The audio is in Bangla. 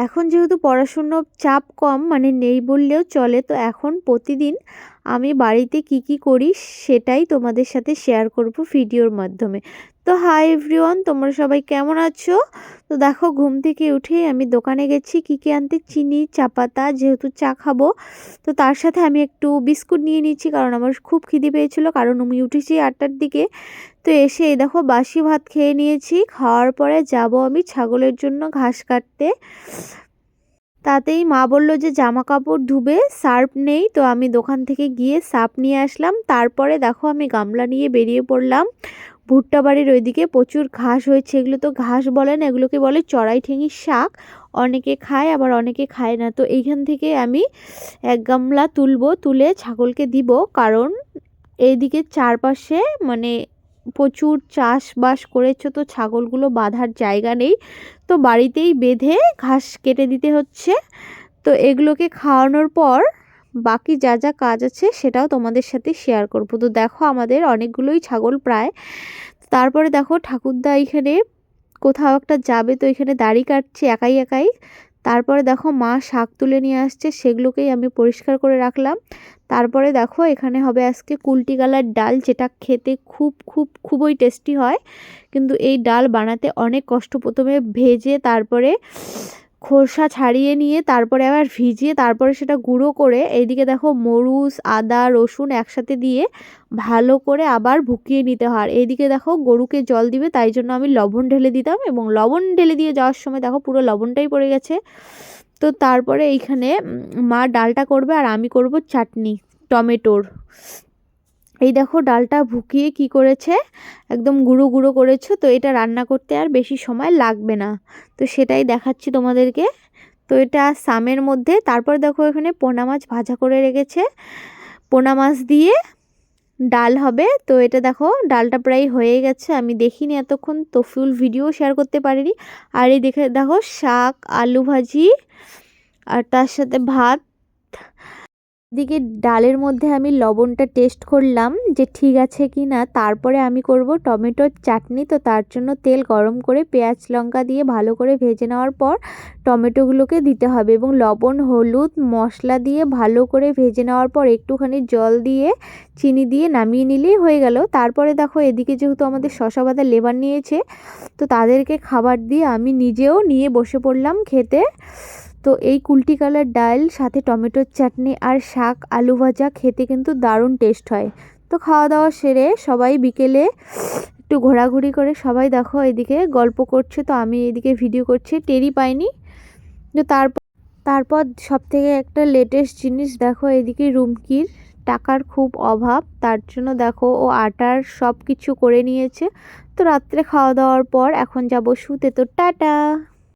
এখন যেহেতু পড়াশুনোর চাপ কম মানে নেই বললেও চলে তো এখন প্রতিদিন আমি বাড়িতে কি কি করি সেটাই তোমাদের সাথে শেয়ার করব ভিডিওর মাধ্যমে। তো হাই এভরিওয়ান তোমরা সবাই কেমন আছো? তো দেখো, ঘুম থেকে উঠে আমি দোকানে গেছি, কী কী আনতে? চিনি, চা পাতা, যেহেতু চা খাব। তো তার সাথে আমি একটু বিস্কুট নিয়ে নিচ্ছি কারণ আমার খুব খিদে পেয়েছিল, কারণ আমি উঠেছি আটটার দিকে। তো এসে এই দেখো, বাসি ভাত খেয়ে নিয়েছি, খাওয়ার পরে যাব আমি ছাগলের জন্য ঘাস কাটতে। তাতেই মা বলল যে জামা কাপড় ধুবে, সার্ফ নেই, তো আমি দোকান থেকে গিয়ে সার্ফ নিয়ে আসলাম। তারপরে দেখো আমি গামলা নিয়ে বেরিয়ে পড়লাম। ভুট্টা বাড়ির ওইদিকে প্রচুর ঘাস হয়েছে। এগুলো তো ঘাস বলে না, এগুলোকে বলে চড়াই ঠেঙির শাক। অনেকে খায়, আবার অনেকে খায় না। তো এইখান থেকে আমি এক গামলা তুলবো, তুলে ছাগলকে দিব। কারণ এইদিকে চারপাশে মানে প্রচুর চাষবাস করেছ তো, ছাগলগুলো বাঁধার জায়গা নেই। তো বাড়িতেই বেঁধে ঘাস কেটে দিতে হচ্ছে। তো এগুলোকে খাওয়ানোর পর বাকি যা যা কাজ আছে সেটাও তোমাদের সাথে শেয়ার করব। তো দেখো আমাদের অনেকগুলোই ছাগল প্রায়। তারপরে দেখো ঠাকুরদা এখানে কোথাও একটা যাবে তো এখানে দাড়ি কাটছে একাই একাই। তারপরে দেখো মা শাক তুলে নিয়ে আসছে, সেগুলোকেই আমি পরিষ্কার করে রাখলাম। তারপরে দেখো, এখানে হবে আজকে কুলটি গালার ডাল, যেটা খেতে খুব খুব, খুবই টেস্টি হয়। কিন্তু এই ডাল বানাতে অনেক কষ্ট প্রথমে ভেজে, তারপরে খোসা ছাড়িয়ে নিয়ে, তারপরে আবার ভিজিয়ে, তারপরে সেটা গুঁড়ো করে, এইদিকে দেখো মরুচ আদা, রসুন একসাথে দিয়ে ভালো করে আবার ভুকিয়ে নিতে হয়। এইদিকে দেখো গরুকে জল দিবে, তাই জন্য আমি লবণ ঢেলে দিতাম এবং লবণ ঢেলে দিয়ে যাওয়ার সময় দেখো পুরো লবণটাই পড়ে গেছে। তো তারপরে এইখানে মা ডালটা করবে আর আমি করব চাটনি, টমেটোর। এই দেখো ডালটা ভুকিয়ে কি করেছে? একদম গুঁড়ো গুঁড়ো করেছ, তো এটা রান্না করতে আর বেশি সময় লাগবে না। তো সেটাই দেখাচ্ছি তোমাদেরকে। তো এটা সামের মধ্যে, তারপর দেখো এখানে পোনা মাছ ভাজা করে রেখেছে। পোনা মাছ দিয়ে ডাল হবে। তো এটা দেখো, ডালটা প্রায় হয়ে গেছে। আমি দেখিনি এতক্ষণ, তো ফুল ভিডিও শেয়ার করতে পারিনি। আর এই দেখে, দেখো, শাক, আলু ভাজি, আর তার সাথে ভাত এদিকে ডালের মধ্যে আমি লবণটা টেস্ট করলাম যে ঠিক আছে কি না, তারপরে আমি করব টমেটোর চাটনি। তো তার জন্য তেল গরম করে পেঁয়াজ লঙ্কা দিয়ে ভালো করে ভেজে নেওয়ার পর টমেটোগুলোকে দিতে হবে এবং লবণ, হলুদ, মশলা দিয়ে ভালো করে ভেজে নেওয়ার পর একটুখানি জল দিয়ে চিনি দিয়ে নামিয়ে নিলেই হয়ে গেল। তারপরে দেখো এদিকে যেহেতু আমাদের শশা বাঁধা লেবার নিয়েছে, তো তাদেরকে খাবার দিয়ে আমি নিজেও নিয়ে বসে পড়লাম খেতে। তো এই কুলটি কালার ডাল, সাথে টমেটোর চাটনি আর শাক আলু ভাজা খেতে কিন্তু দারুণ টেস্ট হয়। তো খাওয়া দাওয়া সেরে সবাই বিকেলে একটু ঘোরাঘুরি করে সবাই দেখো এদিকে গল্প করছে। তো আমি এদিকে ভিডিও করছি টেরি পাইনি। তো তারপর তারপর সব থেকে একটা লেটেস্ট জিনিস দেখো এদিকে রুমকির টাকার খুব অভাব। তার জন্য দেখো ও আটার সব কিছু করে নিয়েছে। তো রাত্রে খাওয়া দাওয়ার পর এখন যাব শুতে। তো টাটা!